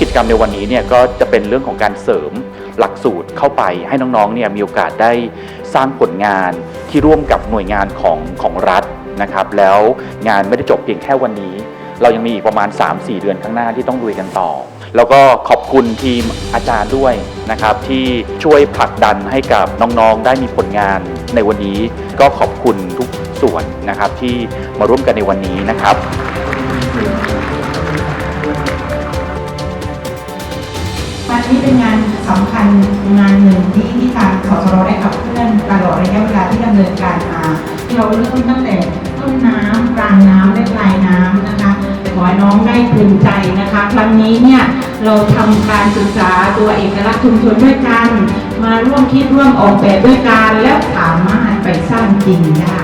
กิจกรรมในวันนี้เนี่ยก็จะเป็นเรื่องของการเสริมหลักสูตรเข้าไปให้น้องๆเนี่ยมีโอกาสได้สร้างผลงานที่ร่วมกับหน่วยงานของของรัฐนะครับ แล้วงานไม่ได้จบเพียงแค่วันนี้ เรายังมีอีกประมาณ 3-4 เดือนข้างหน้าที่ต้องลุยกันต่อ แล้วก็ขอบคุณทีมอาจารย์ด้วยนะครับ ที่ช่วยผลักดันให้กับน้องๆได้มีผลงานในวันนี้ ก็ขอบคุณทุกส่วนนะครับที่มาร่วมกันในวันนี้นะครับันนี้เป็นงานสำคัญงานหนึ่งที่ที่ทางสสรได้ขับเคลื่อนตลอดระยะเวลาที่ดำเนินการมาที่เราเริ่มตั้งแต่ต้นน้ำกลางน้ำและปลายน้ำนะคะขอให้น้องได้ภูมิใจนะคะ ครั้งนี้เนี่ยเราทำการศึกษาตัวเอกลักษณ์ชุมชนด้วยกัน มาร่วมคิดร่วมออกแบบด้วยกันแล้วสามารถไปสร้างจริงได้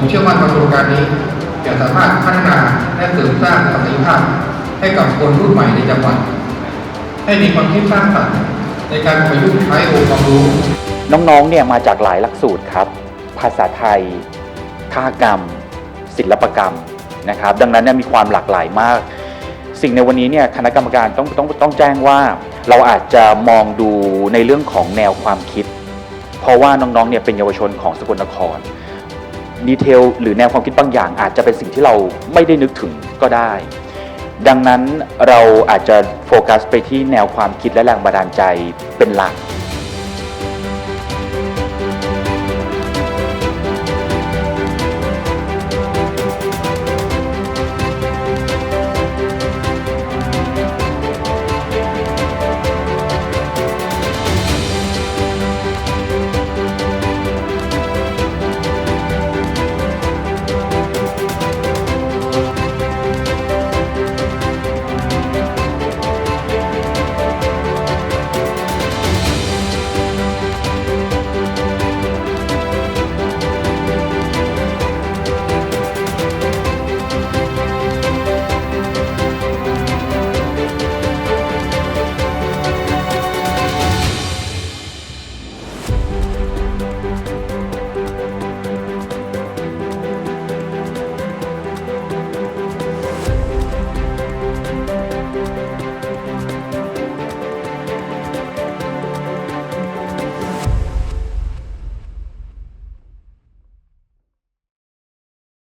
ผมเชื่อมั่นว่าโครงการนี้จะสามารถพัฒนาและเสริมสร้างศักยภาพให้กับคนรุ่นใหม่ในจังหวัด ให้มีความคิดสร้างสรรค์ในการประยุกต์ใช้องค์ความรู้ น้องๆเนี่ยมาจากหลายหลักสูตรครับ ภาษาไทยท่ากรรม ศิลปกรรมนะครับ ดังนั้นเนี่ยมีความหลากหลายมาก สิ่งในวันนี้เนี่ยคณะกรรมการต้องต้องต้องแจ้งว่าเราอาจจะมองดูในเรื่องของแนวความคิด เพราะว่าน้องๆเนี่ยเป็นเยาวชนของสกลนคร ดีเทลหรือแนวความคิดบางอย่าง อาจจะเป็นสิ่งที่เราไม่ได้นึกถึงก็ได้ ดังนั้นเราอาจจะโฟกัสไปที่แนวความคิดและแรงบันดาลใจเป็นหลัก